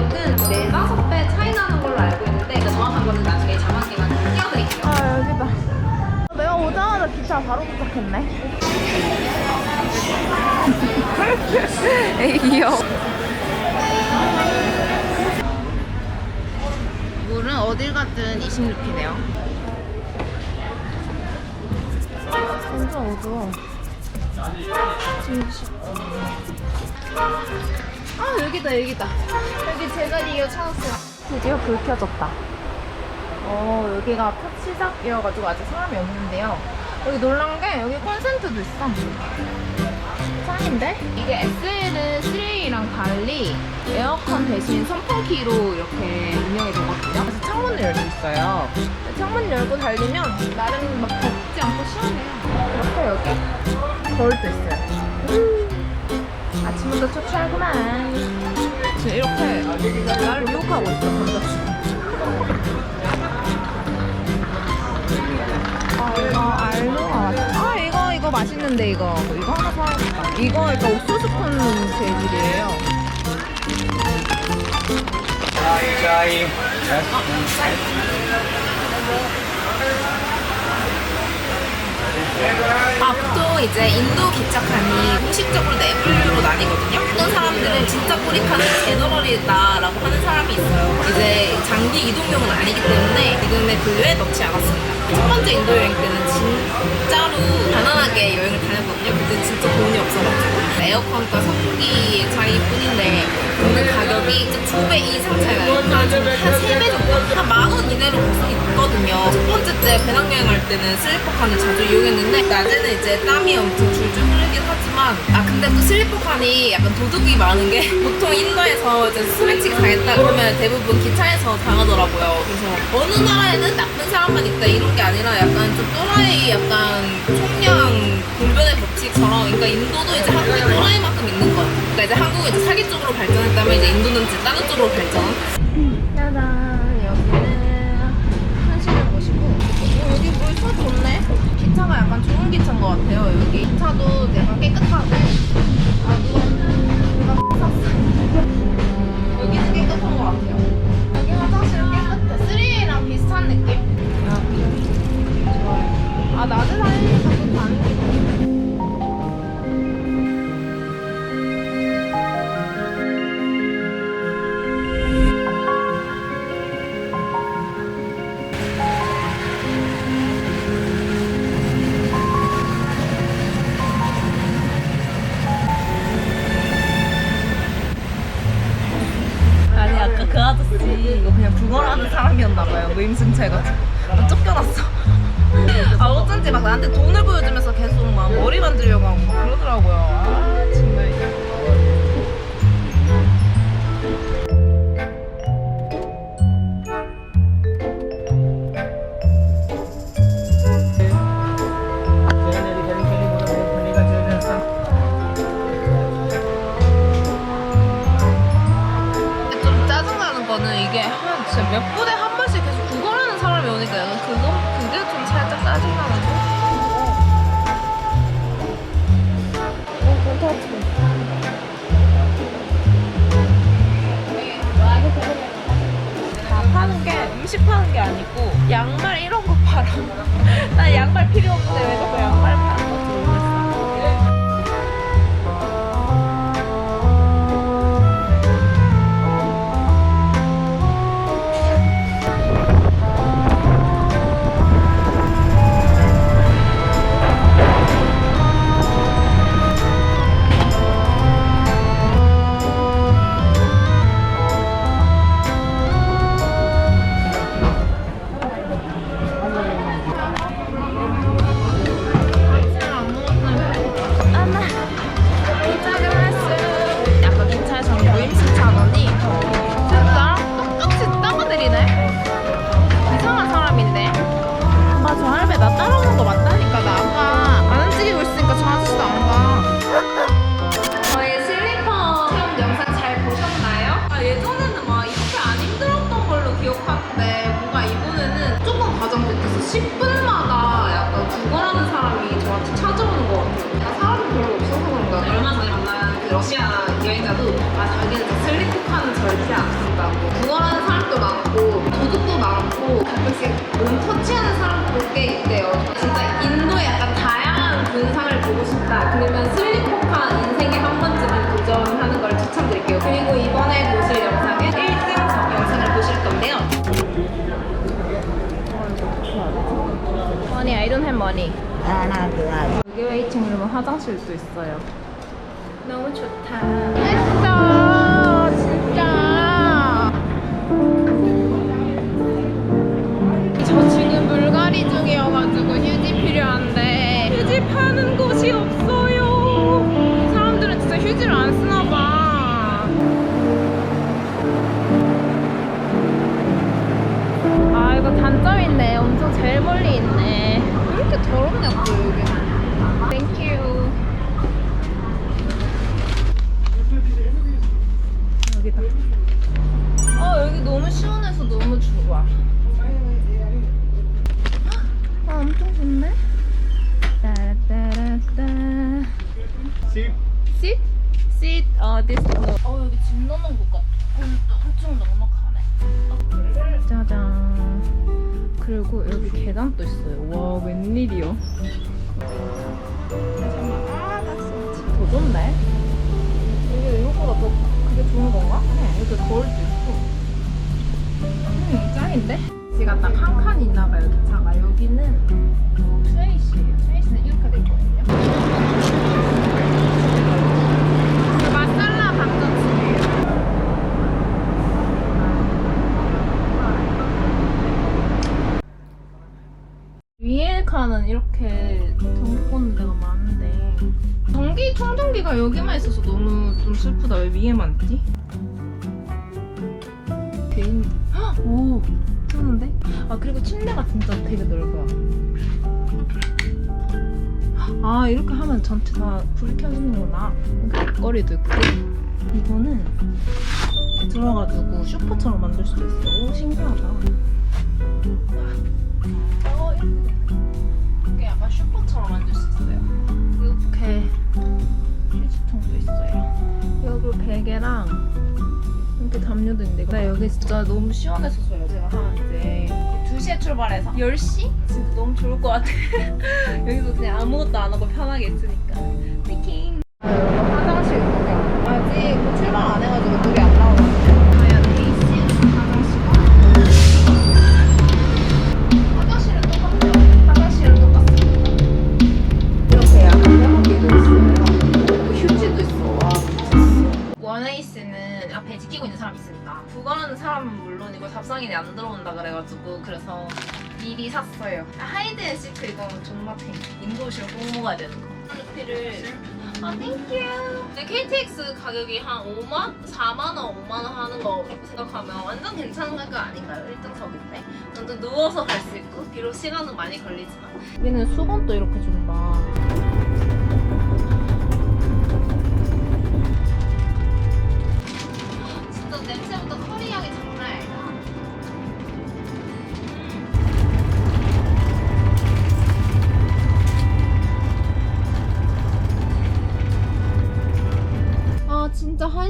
가격은 4, 5배 차이 나는 걸로 알고 있는데 그 정확한 거는 나중에 자막에만 띄워드릴게요. 아 여기다. 내가 오자마자 기차 바로 도착했네. 에이 귀여워. 물은 어딜 갔든 26이네요. 완전 어두워. 아 여기다 여기다. 여기 제자리에 찾았어요. 드디어 불 켜졌다. 어, 여기가 첫 시작이어가지고 아직 사람이 없는데요. 여기 놀란 게 여기 콘센트도 있어. 짱인데? 이게 SL은 3A랑 달리 에어컨 대신 선풍기로 이렇게 운영이 되거든요. 그래서 창문을 열고 있어요. 창문 열고 달리면 나름 막 덥지 않고 시원해요. 이렇게 여기 거울도 있어요. 음, 아침부터 초췌하구만. 지금 이렇게 나를 유혹하고 있어. 아, 알로하. 아, 이거, 이거 맛있는데, 이거. 이거 하나 사야겠다. 이거 약간 옥수수 콘 재질이에요. 아, 보통 이제 인도 기차칸이 공식적으로 네 분류로 나뉘거든요. 어떤 사람들은 진짜 꼬리칸은 제너럴이다라고 하는 사람이 있어요. 이제 장기 이동용은 아니기 때문에 지금의 분류에 넣지 않았습니다. 첫 번째 인도 여행 때는 진짜로 가난하게 여행을 다녔거든요. 그때 진짜 돈이 없어가지고 에어컨과 선풍기 차이뿐인데 오늘 가격이 이제 두배 이상 차이가 나요. 한 3배 정도? 한 만 원 이내로 있거든요. 첫 번째 때 배낭여행 할 때는 슬리퍼칸을 자주 이용했는데 낮에는 이제 땀이 엄청 줄줄 흐르긴 하지만 아 근데 또 슬리퍼칸이 약간 도둑이 많은 게 보통 인도에서 이제 소매치기 당했다 그러면 대부분 기차에서 당하더라고요. 그래서 어느 나라에는 나쁜 사람만 있다 이런 게 아니라 약간 좀 또라이 약간 총량 공변의 법칙처럼 그러니까 인도도 이제 한국에 또라이만큼 있는 거예요. 그러니까 이제 한국은 이제 사기 쪽으로 발전했다면 이제 인도는 이제 다른 쪽으로 발전. 짜잔, 여기는 한시를 보시고. 어, 여기 물차 좋네? 기차가 약간 좋은 기차인 것 같아요. 여기 기차도 약간 깨끗하고. 사람이었나봐요 무임승차해가지고 아, 쫓겨났어. 아 어쩐지 막 나한테 돈을 보여주면서 계속 막 머리 만지려고 짜증나는 거. 어, 괜찮지. 다 파는 게 음식 파는 게 아니고 양말 이런 거 팔아. 난 양말 필요 없는데 왜양 절대 안 한다고. 부활하는 사람도 많고 도둑도 많고 가끔씩 몸 터치하는 사람도 꽤 있대요. 진짜 인도의 약간 다양한 군상을 보고 싶다. 그러면 슬리퍼카 인생에 한 번쯤은 도전하는 걸 추천드릴게요. 그리고 이번에 보실 영상은 1등 영상을 보실 건데요. 머니 I don't have money 하나 더 여기 웨이팅룸은 화장실도 있어요. 너무 좋다 쓰나봐 아 이거 단점 있네 엄청 제일 멀리 있네 왜 이렇게 더럽냐고 여기는 땡큐 여기다. 어 여기 너무 시원해서 너무 좋아. 아 엄청 좋네. 따라따라따. Sit. Sit? Sit. 어 this. 어 여기 집 넣는 것 같아. 엄청 넉넉하네. 짜잔. 그리고 여기 계단 도 있어요. 와 웬일이야. 더 좋네. 이게 이거보다 더 그게 좋은 건가? 네, 이렇게 거울도 있고. 음, 짱인데? 제가 딱 한 칸 있나 봐요, 기차가. 여기는 트레이시예요. 트레이시는 이렇게 돼 있거든요. 그 마살라 감자칩이에요. 칸은 이렇게 전기 꽂는 데가 많은데 전기 충전기가 여기만 있어서 너무 좀 슬프다. 왜 위에만 있지? 개인 헉! 오 뜨는데? 아 그리고 침대가 진짜 되게 넓어요. 아 이렇게 하면 전체 다 불이 켜지는구나. 거리도 있고 이거는 들어가지고 슈퍼처럼 만들 수도 있어. 오 신기하다. 베개랑 이렇게 담요도 있는데 나 여기 진짜 너무 시원해서 좋아요. 제가 한 이제 2시에 출발해서 10시? 진짜 너무 좋을 것 같아. 여기서 그냥 아무것도 안 하고 편하게 있으니까. 파이팅! 그래가지고 그래서 미리 샀어요. 하이드 앤 시크 이거 존맛탱. 인도실 꼭 먹어야 되는 거. 커피를 아 땡큐. KTX 가격이 한 5만, 4만 원, 5만 원 하는 거 생각하면 완전 괜찮은 가격 아닌가요? 1등석인데 완전 누워서 갈 수 있고 비록 시간은 많이 걸리지만 여기는 수건도 이렇게 준다.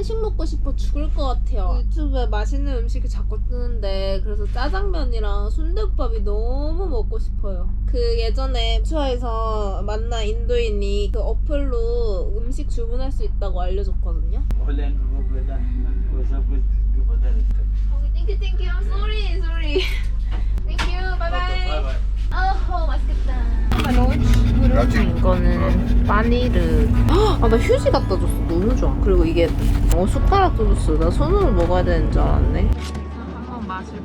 한식 먹고 싶어 죽을 것 같아요. 유튜브에 맛있는 음식이 자꾸 뜨는데 그래서 짜장면이랑 순대국밥이 너무 먹고 싶어요. 그 예전에 투어에서 만난 인도인이 그 어플로 음식 주문할 수 있다고 알려줬거든요. Holland को बता वो सब कुछ जो बता देते 땡큐 땡큐. sorry sorry. 땡큐 바이바이. Bye bye 어허 맛있겠다. 음. 그러면 이거는 아, 네. 파니르. 아나 휴지 갖다 줬어. 너무 좋아. 그리고 이게 어 숟가락도 줬어. 나 손으로 먹어야 되는 줄 알았네. 한번 맛을 어.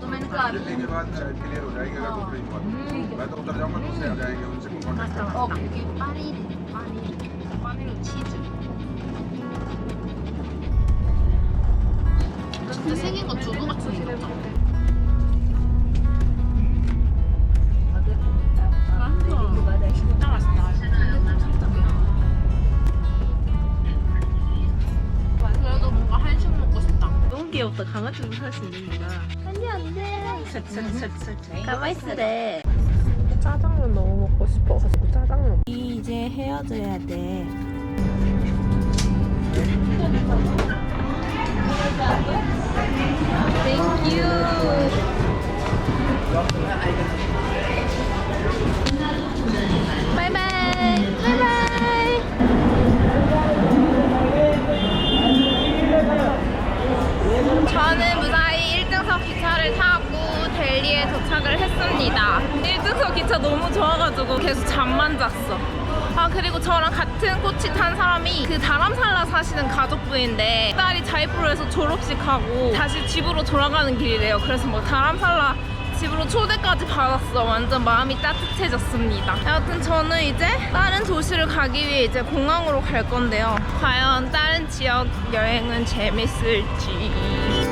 음. 음. 어. 이게 파니르 파니르. 파니르 치즈. 근데 생긴 건 두부 같은 거. 강아지도 살 수 있는구나. 안돼 안돼. 가만 있으래. 짜장면 너무 먹고 싶어가지고 짜장면. 이제 헤어져야 돼. 했습니다. 1등석 기차 너무 좋아가지고 계속 잠만 잤어. 아 그리고 저랑 같은 코치 탄 사람이 그 다람살라 사시는 가족분인데 딸이 자이프로에서 졸업식 하고 다시 집으로 돌아가는 길이래요. 그래서 뭐 다람살라 집으로 초대까지 받았어. 완전 마음이 따뜻해졌습니다. 여하튼 저는 이제 다른 도시를 가기 위해 이제 공항으로 갈 건데요. 과연 다른 지역 여행은 재밌을지.